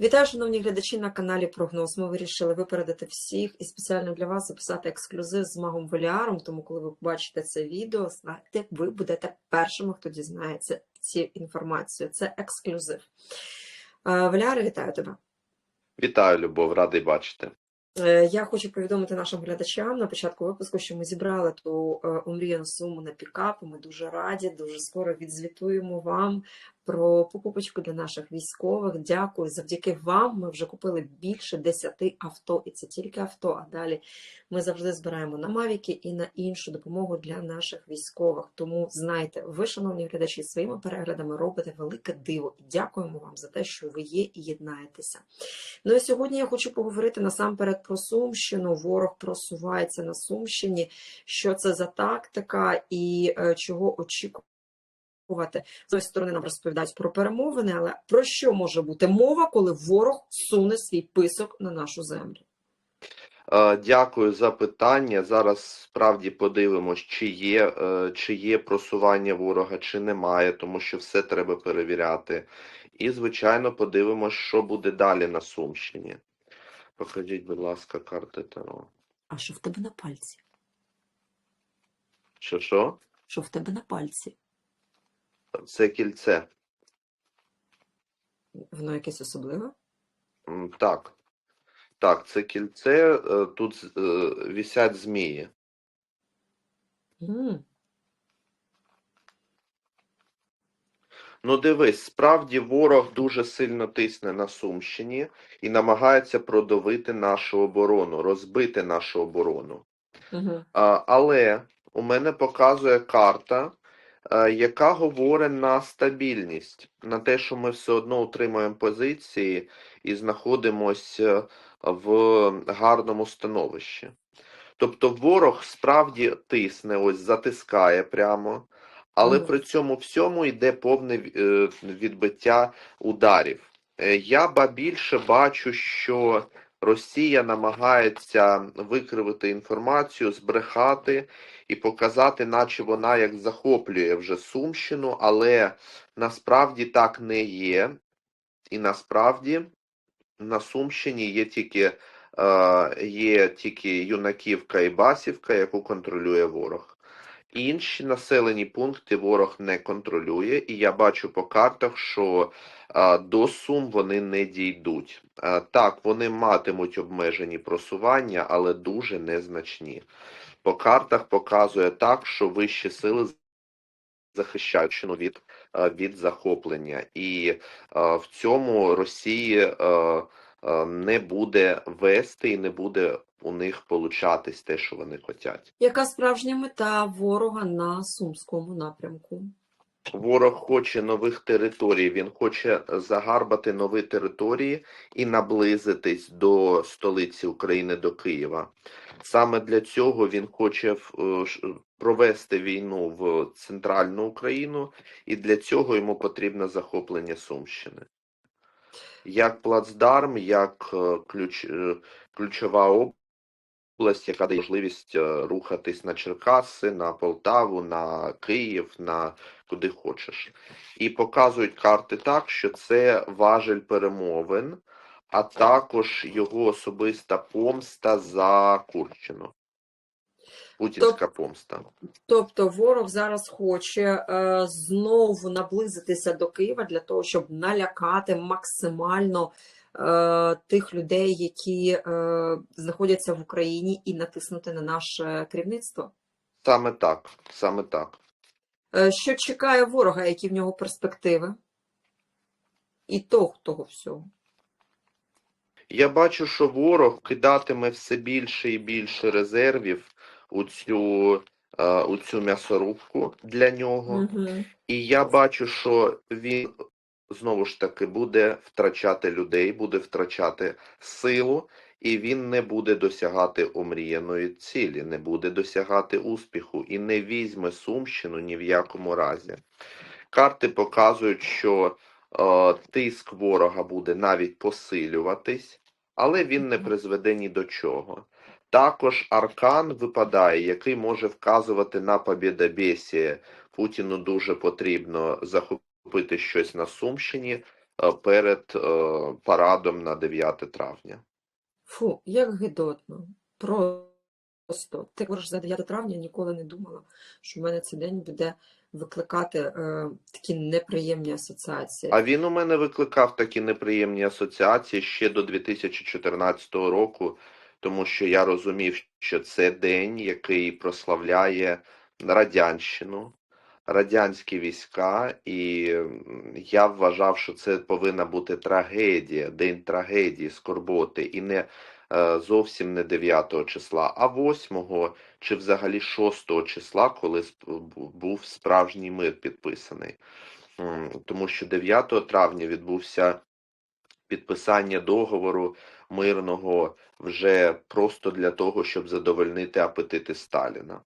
Вітаю, шановні глядачі на каналі Прогноз. Ми вирішили випередити всіх і спеціально для вас записати ексклюзив з магом Веліаром. Тому, коли ви побачите це відео, знаєте, ви будете першими, хто дізнається цю інформацію. Це ексклюзив. Е, вітаю тебе. Вітаю, Любов, радий бачити. Е, Я хочу повідомити нашим глядачам на початку випуску, що ми зібрали ту е, омріяну суму на пікап. Ми дуже раді, дуже скоро відзвітуємо вам про покупочку для наших військових. Дякую. Завдяки вам ми вже купили більше 10 авто, і це тільки авто. А далі ми завжди збираємо на мавіки і на іншу допомогу для наших військових. Тому знайте, ви, шановні глядачі, своїми переглядами робите велике диво. Дякуємо вам за те, що ви є і єднаєтеся. Ну і сьогодні я хочу поговорити насамперед про Сумщину. Ворог просувається на Сумщині. Що це за тактика і е, чого очікувати? З однієї сторони нам розповідають про перемовини, але про що може бути мова, коли ворог суне свій писок на нашу землю? Е, Дякую за питання. Зараз справді подивимось, чи є, е, чи є просування ворога, чи немає, тому що все треба перевіряти. І, звичайно, подивимось, що буде далі на Сумщині. Покажіть, будь ласка, карти Таро. А що в тебе на пальці? Що що? Що в тебе на пальці? Це кільце. Воно якесь особливе? Так. Так, це кільце. е, Тут е, висять змії. М, Ну, дивись, справді ворог дуже сильно тисне на Сумщині і намагається продавити нашу оборону, розбити нашу оборону. мгм. А, але у мене показує карта, яка говорить на стабільність, на те, що ми все одно утримуємо позиції і знаходимося в гарному становищі. Тобто ворог справді тисне, ось затискає прямо, але Мгм. при цьому всьому йде повне е, відбиття ударів. Е, Я ба більше бачу, що Росія намагається викривити інформацію, збрехати і показати, наче вона як захоплює вже Сумщину, але насправді так не є. І насправді на Сумщині є тільки, е, є тільки Юнаківка і Басівка, яку контролює ворог. Інші населені пункти ворог не контролює, і я бачу по картах, що а, до Сум вони не дійдуть. А, так, вони матимуть обмежені просування, але дуже незначні. По картах показує так, що вищі сили захищають від, від захоплення, і а, в цьому Росії а, не буде вести і не буде у них получатись те, що вони хочуть. Яка справжня мета ворога на Сумському напрямку? Ворог хоче нових територій, він хоче загарбати нові території і наблизитись до столиці України, до Києва. Саме для цього він хоче е, провести війну в центральну Україну, і для цього йому потрібне захоплення Сумщини. Як плацдарм, як е, ключ, е, ключова область, яка дає можливість е, рухатись на Черкаси, на Полтаву, на Київ, на куди хочеш. І показують карти так, що це важель перемовин, а також його особиста помста за Курщину. Путінська помста. Тобто ворог зараз хоче е, знову наблизитися до Києва для того, щоб налякати максимально тих людей, які е, знаходяться в Україні, і натиснути на наше керівництво. Саме так, саме так. Е, що чекає ворога, які в нього перспективи? І того, того всього. Я бачу, що ворог кидатиме все більше і більше резервів у цю, е, у цю м'ясорубку для нього. Угу. І я бачу, що він знову ж таки буде втрачати людей, буде втрачати силу, і він не буде досягати омріяної цілі, не буде досягати успіху і не візьме Сумщину ні в якому разі. Карти показують, що е, тиск ворога буде навіть посилюватись, але він не призведе ні до чого. Також аркан випадає, який може вказувати на побєдобєсіє. Путіну дуже потрібно захопити щось на Сумщині, е, перед е, парадом на 9 травня. Фу, як гидотно. Просто. Ти говориш за 9 травня, ніколи не думала, що в мене цей день буде викликати е, такі неприємні асоціації. А він у мене викликав такі неприємні асоціації ще до 2014 року, тому що я розумів, що це день, який прославляє радянщину, радянські війська, і я вважав, що це повинна бути трагедія, день трагедії, скорботи, і не е, зовсім не 9 числа, а 8 чи взагалі 6 числа, коли був справжній мир підписаний. Тому що 9 травня відбувся підписання договору мирного вже просто для того, щоб задовольнити апетити Сталіна.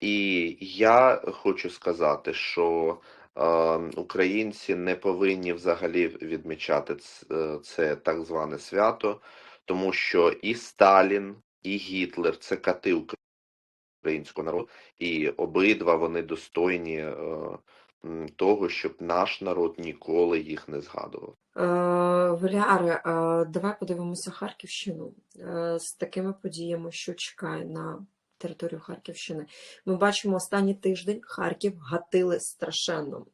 І я хочу сказати, що е, українці не повинні взагалі відмічати е, це так зване свято, тому що і Сталін, і Гітлер це кати українського народу, і обидва вони достойні е, того, щоб наш народ ніколи їх не згадував. Е, Валяре, е, давай подивимося Харківщину Е, з такими подіями, що чекає на територію Харківщини. Ми бачимо останній тиждень Харків гатили страшенно.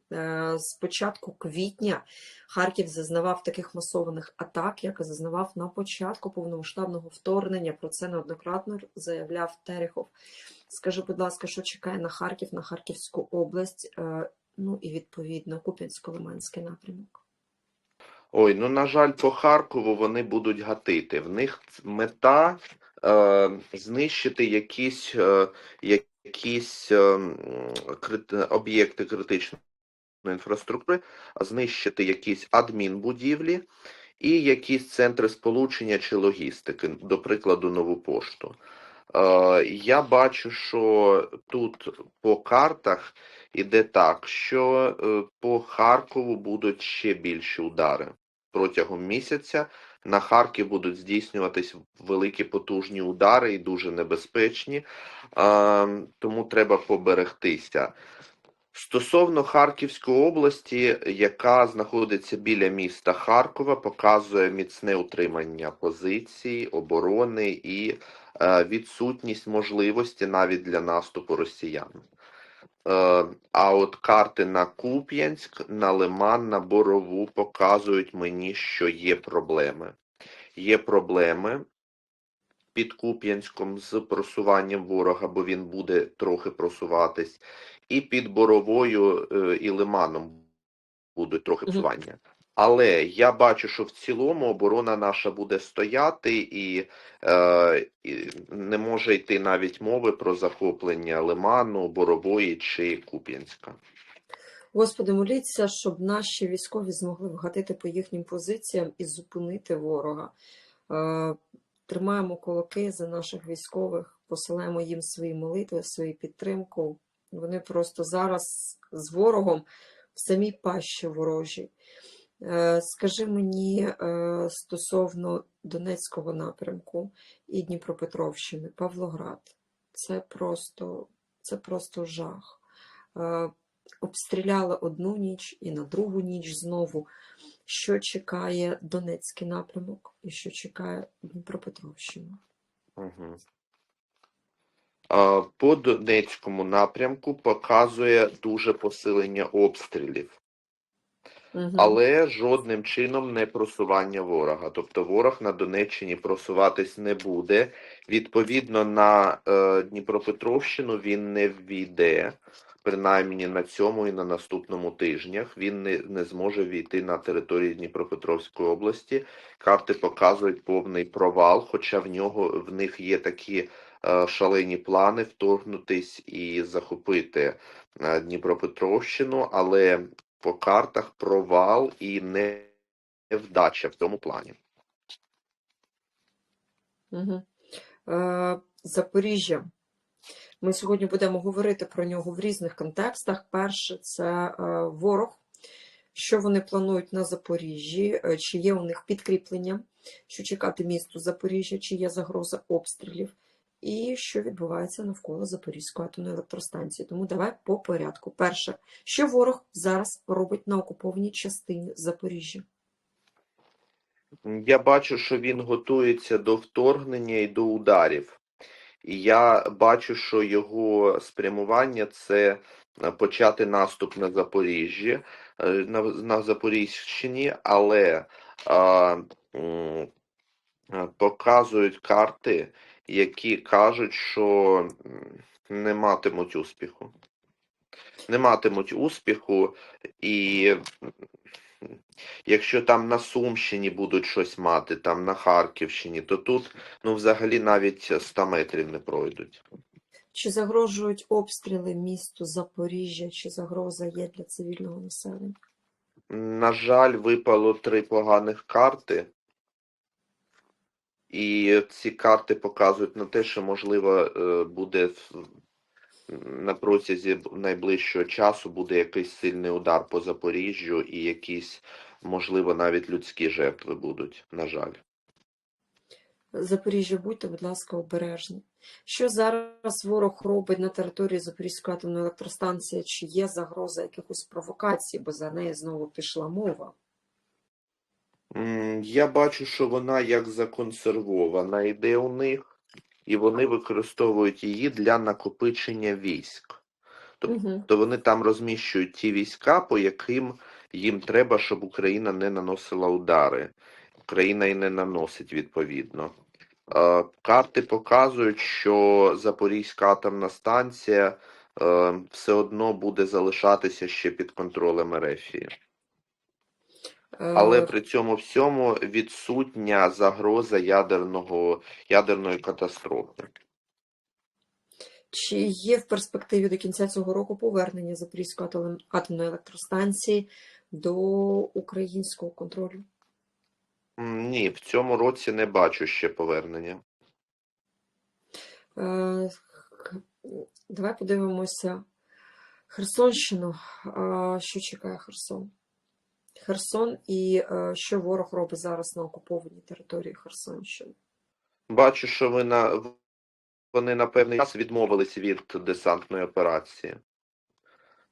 З початку квітня Харків зазнавав таких масованих атак, як зазнавав на початку повномасштабного вторгнення. Про це неоднократно заявляв Терехов. Скажи, будь ласка, що чекає на Харків, на Харківську область, ну і відповідно Куп'янсько-Лиманський напрямок. Ой, ну на жаль, по Харкову вони будуть гатити. В них мета е, знищити якісь, е, якісь е, крит- об'єкти критичної інфраструктури, знищити якісь адмінбудівлі і якісь центри сполучення чи логістики, до прикладу, нову пошту. Е, я бачу, що тут по картах іде так, що е, по Харкову будуть ще більші удари протягом місяця. На Харків будуть здійснюватись великі потужні удари і дуже небезпечні, тому треба поберегтися. Стосовно Харківської області, яка знаходиться біля міста Харкова, показує міцне утримання позицій, оборони і е, відсутність можливості навіть для наступу росіян. Е, а от карти на Куп'янськ, на Лиман, на Борову показують мені, що є проблеми. Є проблеми під Куп'янськом з просуванням ворога, бо він буде трохи просуватись, і під Боровою е, і Лиманом будуть трохи просування. Але я бачу, що в цілому оборона наша буде стояти, і, е, і не може йти навіть мови про захоплення Лиману, Борової чи Куп'янська. Господи, моліться, щоб наші військові змогли вгатити по їхнім позиціям і зупинити ворога. Е, Тримаємо кулаки за наших військових, посилаємо їм свої молитви, свою підтримку. Вони просто зараз з ворогом в самій пащі ворожій. Е, Скажи мені е, стосовно Донецького напрямку і Дніпропетровщини, Павлоград. Це просто, це просто жах. Е, Обстріляли одну ніч і на другу ніч знову. Що чекає Донецький напрямок і що чекає Дніпропетровщина? По Донецькому напрямку показує дуже посилення обстрілів. Але жодним чином не просування ворога. Тобто ворог на Донеччині просуватись не буде. Відповідно, на е, Дніпропетровщину він не ввійде, принаймні на цьому і на наступному тижнях. Він не, не зможе війти на територію Дніпропетровської області. Карти показують повний провал, хоча в нього в них є такі е, шалені плани вторгнутись і захопити е, Дніпропетровщину, але по картах провал і невдача в цьому плані. Угу. Запоріжжя. Ми сьогодні будемо говорити про нього в різних контекстах. Перше, це е, ворог, що вони планують на Запоріжжі, е, чи є у них підкріплення, що чекати місту Запоріжжя, чи є загроза обстрілів, і що відбувається навколо Запорізької атомної електростанції. Тому давай по порядку. Перше, що ворог зараз робить на окупованій частині Запоріжжя? Я бачу, що він готується до вторгнення і до ударів. І я бачу, що його спрямування це почати наступ на Запоріжжі, е, на, на Запоріжчині, але а, м, показують карти, які кажуть, що не матимуть успіху. Не матимуть успіху, і якщо там на Сумщині будуть щось мати, там на Харківщині, то тут ну взагалі навіть 100 метрів не пройдуть. Чи загрожують обстріли місту Запоріжжя, чи загроза є для цивільного населення? На жаль, випало три поганих карти, і ці карти показують на те, що можливо е, буде на протязі найближчого часу буде якийсь сильний удар по Запоріжжю і якісь, можливо, навіть людські жертви будуть, на жаль. Запоріжжя, будьте, будь ласка, обережні. Що зараз ворог робить на території Запорізької атомної електростанції? Чи є загроза якихось провокацій, бо за неї знову пішла мова? Я бачу, що вона як законсервована йде у них, і вони використовують її для накопичення військ. Угу. Тобто вони там розміщують ті війська, по яким їм треба, щоб Україна не наносила удари. Україна і не наносить відповідно. Карти показують, що Запорізька атомна станція е, все одно буде залишатися ще під контролем Ерефії. Але при цьому всьому відсутня загроза ядерного, ядерної катастрофи. Чи є в перспективі до кінця цього року повернення Запорізької атомної електростанції до українського контролю? Ні, в цьому році не бачу ще повернення. Е, Давай подивимося Херсонщину. Що чекає Херсон? Херсон і е, що ворог робить зараз на окупованій території Херсонщини? Бачу, що ви на, вони на певний час відмовились від десантної операції.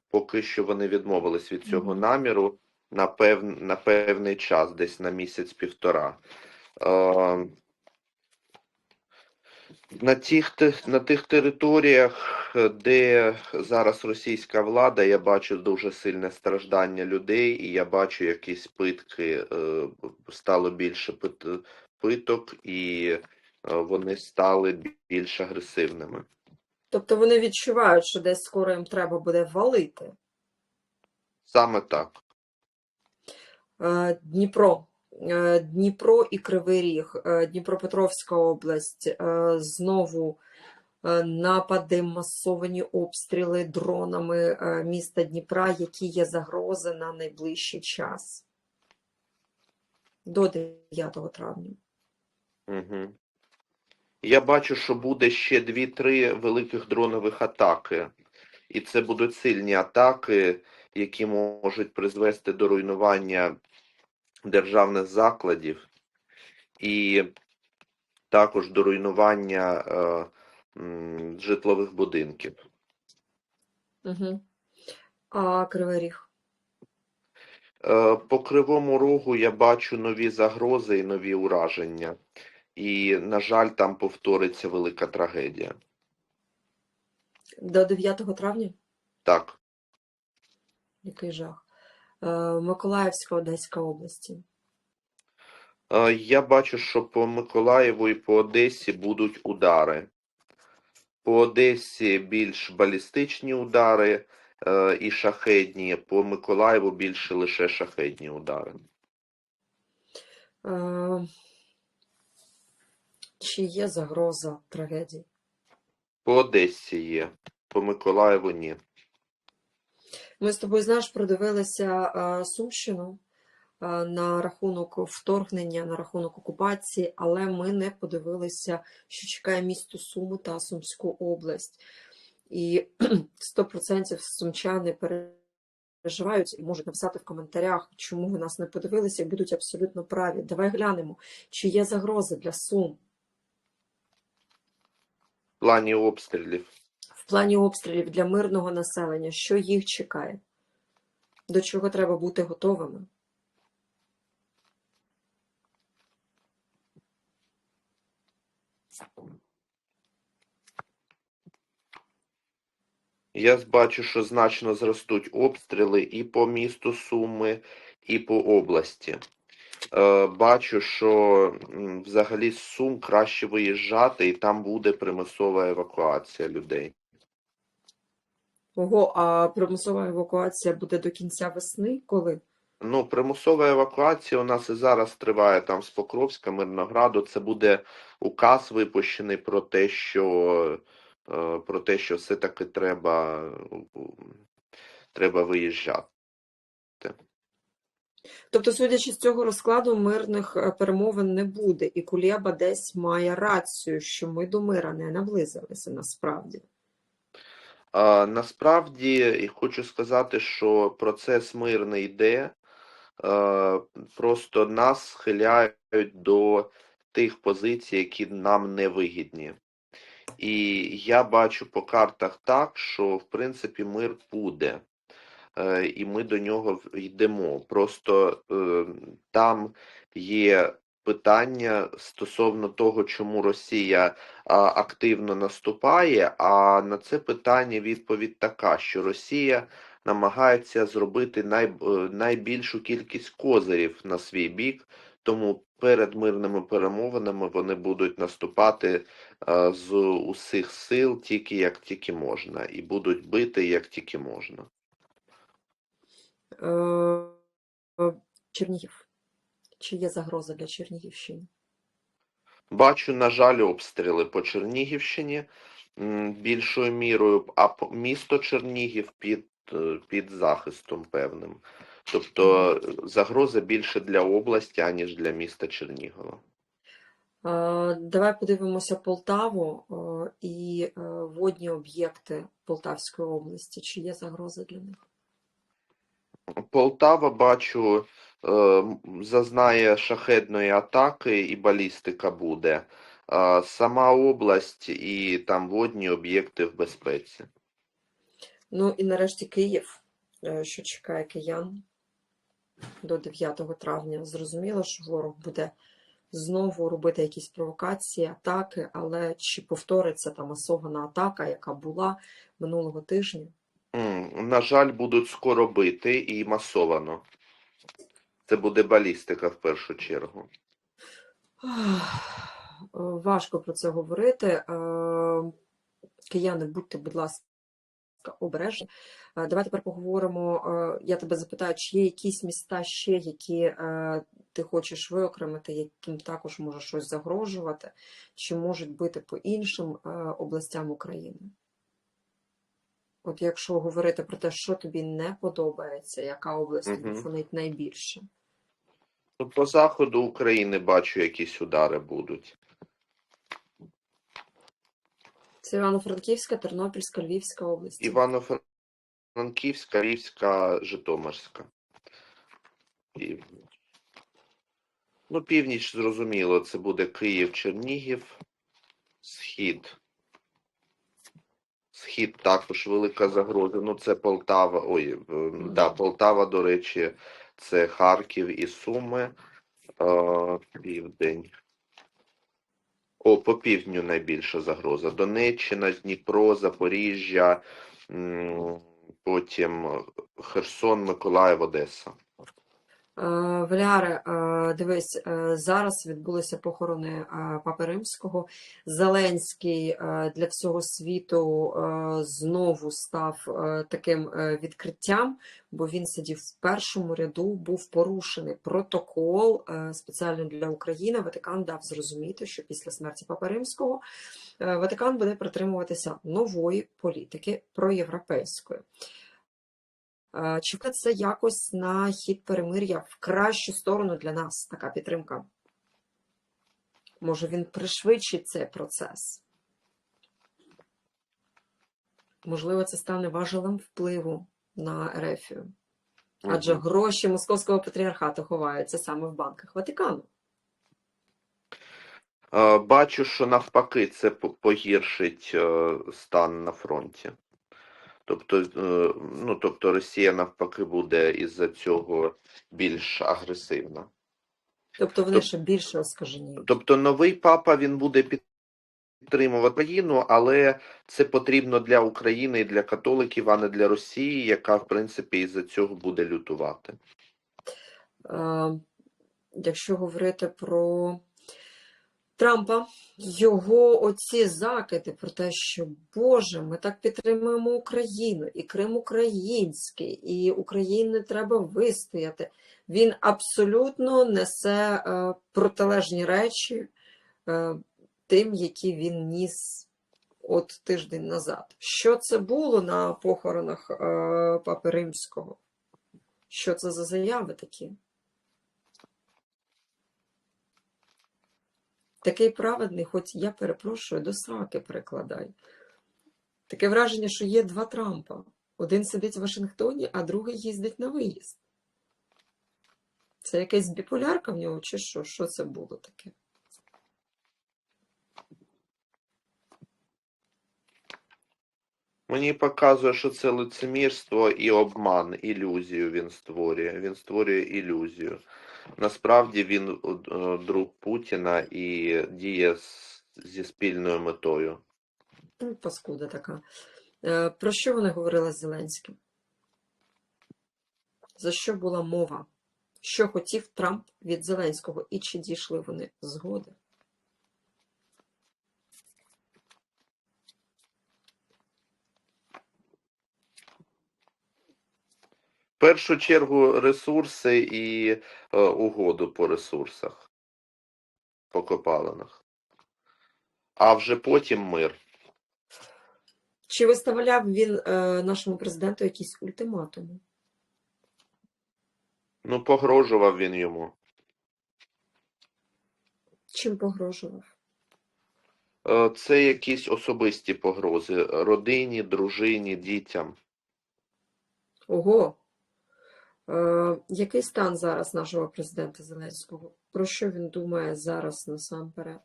Поки що вони відмовились від цього наміру на, пев, на певний час, десь на місяць-півтора. Е, на, тих, на тих територіях, де зараз російська влада, я бачу дуже сильне страждання людей, і я бачу якісь питки, е, стало більше питок, і е, вони стали більш агресивними. Тобто вони відчувають, що десь скоро їм треба буде валити. Саме так. Е, Дніпро. Е, Дніпро і Кривий Ріг, е, Дніпропетровська область, е, знову напади, масовані обстріли дронами міста Дніпра, які є загрози на найближчий час до 9 травня. Угу. Я бачу, що буде ще дві-три великих дронових атаки. І це будуть сильні атаки, які можуть призвести до руйнування державних закладів і також до руйнування е, житлових будинків. Угу. А Кривий Ріг? Е, По Кривому Рогу я бачу нові загрози і нові ураження. І, на жаль, там повториться велика трагедія. До 9 травня? Так. Який жах. Е, Миколаївська, Одеська області. Е, Я бачу, що по Миколаєву і по Одесі будуть удари. По Одесі більш балістичні удари е, і шахедні, по Миколаєву більше лише шахедні удари. Чи є загроза трагедії? По Одесі є, по Миколаєву ні. Ми з тобою, знаєш, продивилися Сумщину на рахунок вторгнення, на рахунок окупації, але ми не подивилися, що чекає місто Суми та Сумську область. І 100% сумчани переживають і можуть написати в коментарях, чому ви нас не подивилися, і будуть абсолютно праві. Давай глянемо, чи є загрози для Сум В плані обстрілів. В плані обстрілів для мирного населення, що їх чекає, до чого треба бути готовими. Я бачу, що значно зростуть обстріли і по місту Суми, і по області. Е, Бачу, що взагалі з Сум краще виїжджати, і там буде примусова евакуація людей. Ого, а примусова евакуація буде до кінця весни? Коли? Ну, примусова евакуація у нас і зараз триває там з Покровська, Мирнограду. Це буде указ випущений про те, що, е, про те, що все-таки треба, треба виїжджати. Тобто, судячи з цього розкладу, мирних е, перемовин не буде, і Кулєба десь має рацію, що ми до мира не наблизилися насправді. Насправді, хочу сказати, що процес мирний йде, просто нас схиляють до тих позицій, які нам не вигідні. І я бачу по картах так, що в принципі мир буде, е, і ми до нього йдемо. Просто е, там є питання стосовно того, чому Росія а, активно наступає. А на це питання відповідь така, що Росія намагається зробити най, е, найбільшу кількість козирів на свій бік, тому перед мирними перемовинами вони будуть наступати е, з усіх сил тільки як тільки можна, і будуть бити як тільки можна. Е, Чернігів. Чи є загроза для Чернігівщини? Бачу, на жаль, обстріли по Чернігівщині більшою мірою, а місто Чернігів під, е, під захистом певним. Тобто загроза більше для області, аніж для міста Чернігова. Е, Давай подивимося Полтаву е, і водні об'єкти Полтавської області. Чи є загроза для них? Полтава, бачу, зазнає шахедної атаки і балістика буде. Сама область і там водні об'єкти в безпеці. Ну і нарешті Київ, е, що чекає киян до 9 травня. Зрозуміло, що ворог буде знову робити якісь провокації, атаки, але чи повториться та масована атака, яка була минулого тижня? На жаль, будуть скоро бити і масовано. Це буде балістика в першу чергу. Важко про це говорити. Кияни, будьте, будь ласка, обережні. Давай тепер поговоримо. Я тебе запитаю, чи є якісь міста ще, які ти хочеш виокремити, яким також може щось загрожувати, чи можуть бити по іншим областям України? От якщо говорити про те, що тобі не подобається, яка область фонить найбільше? Ну, По заходу України бачу, якісь удари будуть. Це Івано-Франківська, Тернопільська, Львівська область. Івано-Франківська, Львівська, Житомирська. Північ. Ну, північ, зрозуміло, це буде Київ, Чернігів, Схід. Схід також велика загроза. Ну, це Полтава. Ой, е, да, Полтава, до речі, це Харків і Суми. Південь. О, по півдню найбільша загроза. Донеччина, Дніпро, Запоріжжя, потім Херсон, Миколаїв, Одеса. Е, Валяре, е, дивись, е, зараз відбулися похорони Папи Римського. Зеленський для всього світу знову став таким відкриттям, бо він сидів в першому ряду, був порушений протокол спеціально для України. Ватикан дав зрозуміти, що після смерті Папи Римського Ватикан буде притримуватися нової політики проєвропейської. Е, Чи це якось на хід перемир'я в кращу сторону для нас така підтримка? Може, він пришвидшить цей процес? Можливо, це стане важелем впливу на Ерефію. Адже гроші московського патріархату ховаються саме в банках Ватикану. Е, Бачу, що навпаки це погіршить е, стан на фронті. Тобто, е, ну, тобто Росія навпаки буде із-за цього більш агресивна. Тобто вони ще більше оскаженіють. Тобто новий папа він буде підтримувати Україну, але це потрібно для України і для католиків, а не для Росії, яка в принципі із-за цього буде лютувати. Е, Якщо говорити про Трампа, його оці закиди про те, що Боже, ми так підтримуємо Україну, і Крим український, і Україні треба вистояти. Він абсолютно несе е, протилежні речі е, тим, які він ніс от тиждень назад. Що це було на похоронах е, Папи Римського? Що це за заяви такі? Такий праведний, хоч я перепрошую, до сраки перекладай. Таке враження, що є два Трампа. Один сидить в Вашингтоні, а другий їздить на виїзд. Це якась біполярка в нього, чи що? Що це було таке? Мені показує, що це лицемірство і обман, ілюзію він створює. Він створює ілюзію. Насправді він е, друг Путіна і діє зі спільною метою. Ну, паскуда така. Е, Про що вони говорили з Зеленським? За що була мова? Що хотів Трамп від Зеленського і чи дійшли вони згоди? Першу чергу ресурси і е, угоду по ресурсах, по копалинах. А вже потім мир. Чи виставляв він е, нашому президенту якісь ультиматуми? Ну, погрожував він йому. Чим погрожував? Е, Це якісь особисті погрози родині, дружині, дітям. Ого. Е, який стан зараз нашого президента Зеленського? Про що він думає зараз насамперед?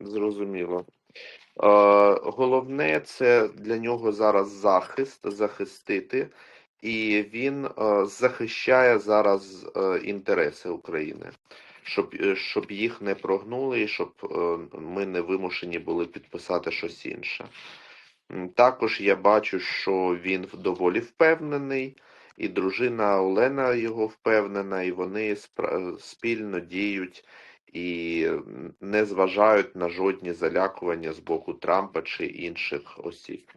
Зрозуміло. Е, Головне це для нього зараз захист, захистити, і він е, захищає зараз інтереси України, щоб, е, щоб їх не прогнули і щоб е, ми не вимушені були підписати щось інше. Також я бачу, що він доволі впевнений, і дружина Олена його впевнена, і вони спільно діють і не зважають на жодні залякування з боку Трампа чи інших осіб.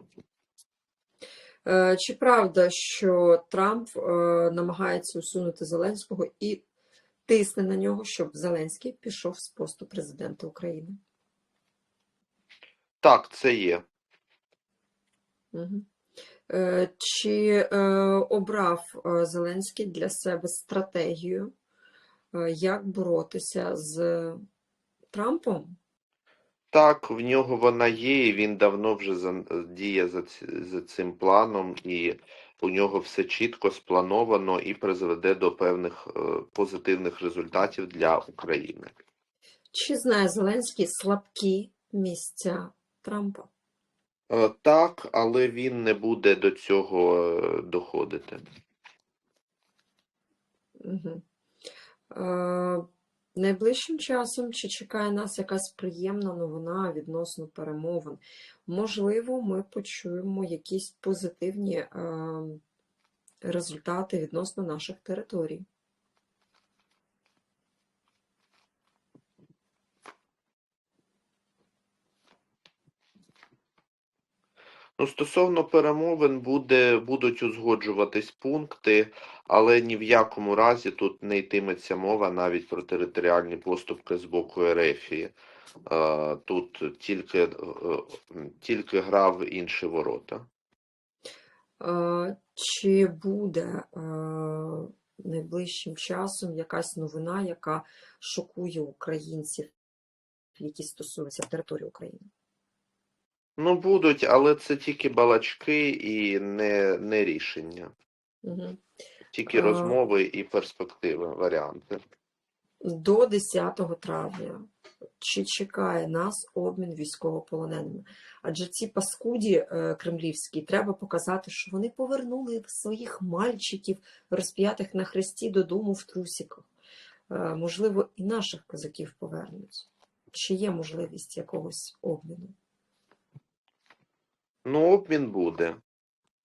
Е, Чи правда, що Трамп намагається усунути Зеленського і тисне на нього, щоб Зеленський пішов з посту президента України? Так, це є. Угу. Чи е, обрав е, Зеленський для себе стратегію, е, як боротися з Трампом? Так, в нього вона є, і він давно вже діє за цим планом, і у нього все чітко сплановано і призведе до певних е, позитивних результатів для України. Чи знає Зеленський слабкі місця Трампа? Е, Так, але він не буде до цього е, доходити. Угу. Найближчим часом чи чекає нас якась приємна новина відносно перемовин? Можливо, ми почуємо якісь позитивні е, результати відносно наших територій. Ну, стосовно перемовин буде, будуть узгоджуватись пункти, але ні в якому разі тут не йтиметься мова навіть про територіальні поступки з боку Ерефії. Тут тільки, е, тільки гра інші ворота. Е, Чи буде е, найближчим часом якась новина, яка шокує українців, які стосуються території України? Ну, будуть, але це тільки балачки і не, не рішення. Угу. Тільки А. розмови і перспективи, варіанти. До 10 травня чи чекає нас обмін військовополоненими? Адже ці паскуді е, кремлівські треба показати, що вони повернули своїх мальчиків, розп'ятих на хресті додому в трусіках. Е, Можливо, і наших козаків повернуть. Чи є можливість якогось обміну? Ну, обмін буде.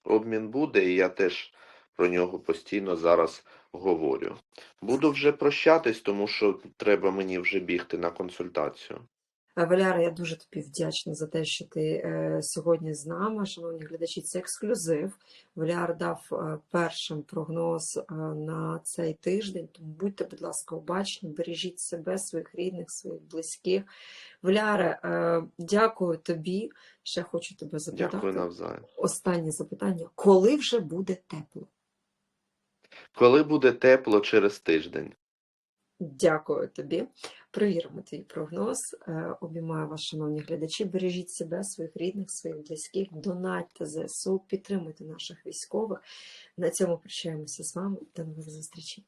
Обмін буде, і я теж про нього постійно зараз говорю. Буду вже прощатись, тому що треба мені вже бігти на консультацію. Валяра, я дуже тобі вдячна за те, що ти е, сьогодні з нами. Шановні глядачі, це ексклюзив. Валяр дав е, першим прогноз е, на цей тиждень. Тому будьте, будь ласка, обачні, бережіть себе, своїх рідних, своїх близьких. Валяре, дякую тобі. Ще хочу тебе запитати. Дякую навзаєм. Останнє запитання: коли вже буде тепло? Коли буде тепло через тиждень? Дякую тобі. Провіримо твій прогноз. Е, Обіймаю вас, шановні глядачі. Бережіть себе, своїх рідних, своїх близьких, донатьте ЗСУ, підтримуйте наших військових. На цьому прощаємося з вами. До нових зустрічей.